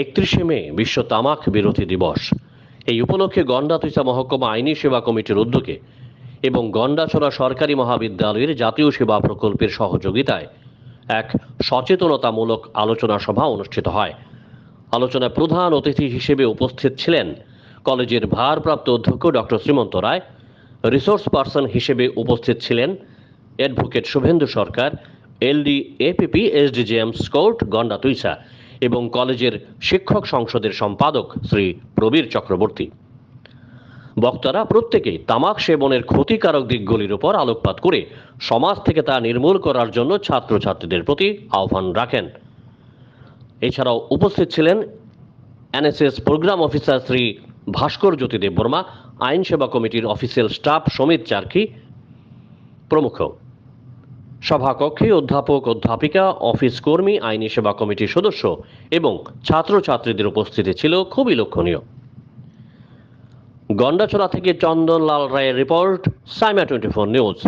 একত্রিশে মে বিশ্ব তামাক বিরোধী দিবস। এই উপলক্ষে গন্ডাতুইসা মহকুমা আইনি সেবা কমিটির উদ্যোগে এবং গন্ডাছড়া সরকারি মহাবিদ্যালয়ের জাতীয় সেবা প্রকল্পের সহযোগিতায় এক সচেতনতামূলক আলোচনা সভা অনুষ্ঠিত হয়। আলোচনায় প্রধান অতিথি হিসেবে উপস্থিত ছিলেন কলেজের ভারপ্রাপ্ত অধ্যক্ষ doctor Shrimanta Roy, resource person হিসেবে উপস্থিত ছিলেন advocate Suvendu Sarkar, LD, APP, SDJM escort Gandatwisa এবং কলেজের শিক্ষক সংসদের সম্পাদক শ্রী প্রবীর চক্রবর্তী। বক্তারা প্রত্যেকেই তামাক সেবনের ক্ষতিকারক দিকগুলির উপর আলোকপাত করে সমাজ থেকে তা নির্মূল করার জন্য ছাত্রছাত্রীদের প্রতি আহ্বান রাখেন। এছাড়াও উপস্থিত ছিলেন NSS programme officer Shri Bhaskar Jyoti Debbarma আইন সেবা কমিটির অফিসিয়াল স্টাফ সমিত চারকি প্রমুখ। সভাকক্ষে অধ্যাপক, অধ্যাপিকা, অফিস কর্মী, আইনি সেবা কমিটির সদস্য এবং ছাত্রছাত্রীদের উপস্থিতি ছিল খুবই লক্ষণীয়। গন্ডাছড়া থেকে চন্দনলাল রায়ের report, Saima twenty four news.